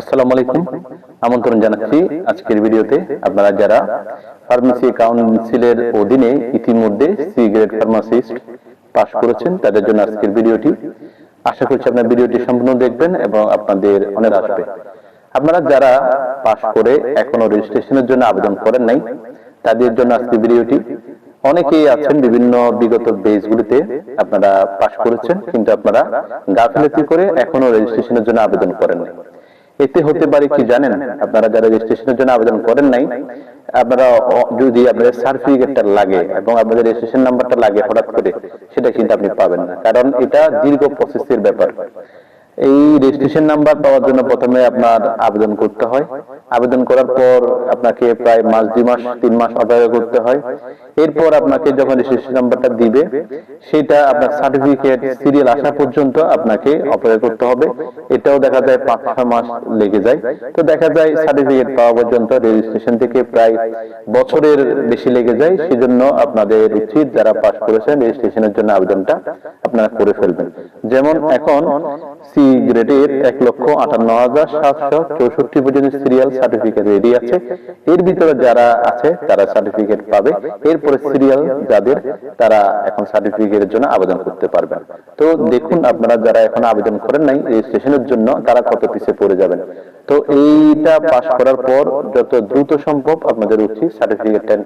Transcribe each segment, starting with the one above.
আসসালামু আলাইকুম। আমন্ত্রণ জানাচ্ছি আজকের ভিডিওতে। আপনারা যারা ফার্মেসি কাউন্সিলের অধীনে ইতিমধ্যে সি গ্রেড ফার্মাসিস্ট পাশ করেছেন, তাদের জন্য আজকের ভিডিওটি। আশা করছি আপনার ভিডিওটি সম্পূর্ণ দেখবেন এবং আপনাদের অনেক আসবে আপনারা যারা পাশ করে এখনও রেজিস্ট্রেশনের জন্য আবেদন করেন নাই, তাদের জন্য আজকের ভিডিওটি। অনেকেই আছেন বিভিন্ন বিগত বেসগুলিতে আপনারা পাশ করেছেন, কিন্তু আপনারা গাফিলতি করে এখনও রেজিস্ট্রেশনের জন্য আবেদন করেন নাই। এতে হতে পারে কি জানেন? আপনারা যারা রেজিস্ট্রেশনের জন্য আবেদন করেন নাই, আপনারা যদি আপনাদের সার্টিফিকেটটা লাগে এবং আপনাদের রেজিস্ট্রেশন নাম্বারটা লাগে হঠাৎ করে, সেটা কিন্তু আপনি পাবেন না। কারণ এটা দীর্ঘ প্রসেসের ব্যাপার। এই রেজিস্ট্রেশন নাম্বার পাওয়ার জন্য প্রথমে আপনার আবেদন করতে হয়। আবেদন করার পর আপনাকে প্রায় মাস, দুই মাস, তিন মাস অপেক্ষা করতে হয়। এরপর আপনাকে যখন রেজিস্ট্রেশন নাম্বারটা দিবে, সেটা আপনার সার্টিফিকেট সিরিয়াল আসা পর্যন্ত আপনাকে অপেক্ষা করতে হবে। এটাও দেখা যায় পাঁচ, ছয় মাস লেগে যায়। তো দেখা যায় সার্টিফিকেট পাওয়া পর্যন্ত রেজিস্ট্রেশন থেকে প্রায় বছরের বেশি লেগে যায়। সেজন্য আপনাদের উচিত যারা পাস করেছেন রেজিস্ট্রেশনের জন্য আবেদনটা আপনারা করে ফেলবেন। যেমন এখন সি গ্রেডের এক লক্ষ আটান্ন হাজার সাতশো চৌষট্টি পর্যন্ত সিরিয়াল সার্টিফিকেট রেডি আছে। এর ভিতরে যারা আছে তারা সার্টিফিকেট পাবে। এরপরে সিরিয়াল যাদের তারা এখন সার্টিফিকেটের জন্য আবেদন করতে পারবেন তো দেখুন আপনারা যারা এখন আবেদন করেন নাই রেজিস্ট্রেশনের জন্য তারা কত পিছিয়ে পড়ে যাবেন। তো এইটা পাশ করার পর যত দ্রুত সম্ভব আপনাদের উচিত সার্টিফিকেটের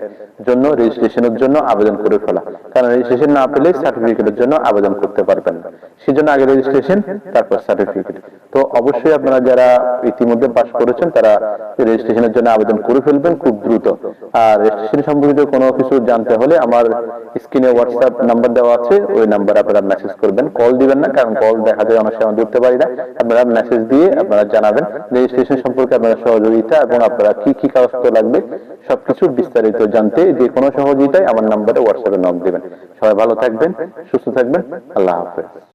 জন্য রেজিস্ট্রেশনের জন্য আবেদন করে ফেলা। কারণ রেজিস্ট্রেশন না পেলে সার্টিফিকেটের জন্য আবেদন করতে পারবেন আগে রেজিস্ট্রেশন তারপর সার্টিফিকেট তো অবশ্যই আপনারা যারা ইতিমধ্যে পাশ করেছেন, তারা রেজিস্ট্রেশনের জন্য আবেদন করে ফেলবেন খুব দ্রুত। আর রেজিস্ট্রেশন সম্পর্কিত কোনো কিছু জানতে হলে আমার স্ক্রিনে হোয়াটসঅ্যাপ নাম্বার দেওয়া আছে, ওই নাম্বারে আপনারা মেসেজ করবেন। কল দিবেন না, কারণ কল দেখা যায় অনেক সময় ধরতে পারি না। আপনারা মেসেজ দিয়ে আপনারা জানাবেন। রেজিস্ট্রেশন সম্পর্কে আপনারা সহযোগিতা এবং আপনারা কি কি কাগজপত্র লাগবে, সবকিছু বিস্তারিত জানতে যে কোনো সহযোগিতায় আমার নাম্বারে হোয়াটসঅ্যাপে নক দিবেন। সবাই ভালো থাকবেন, সুস্থ থাকবেন, আল্লাহ হাফেজ।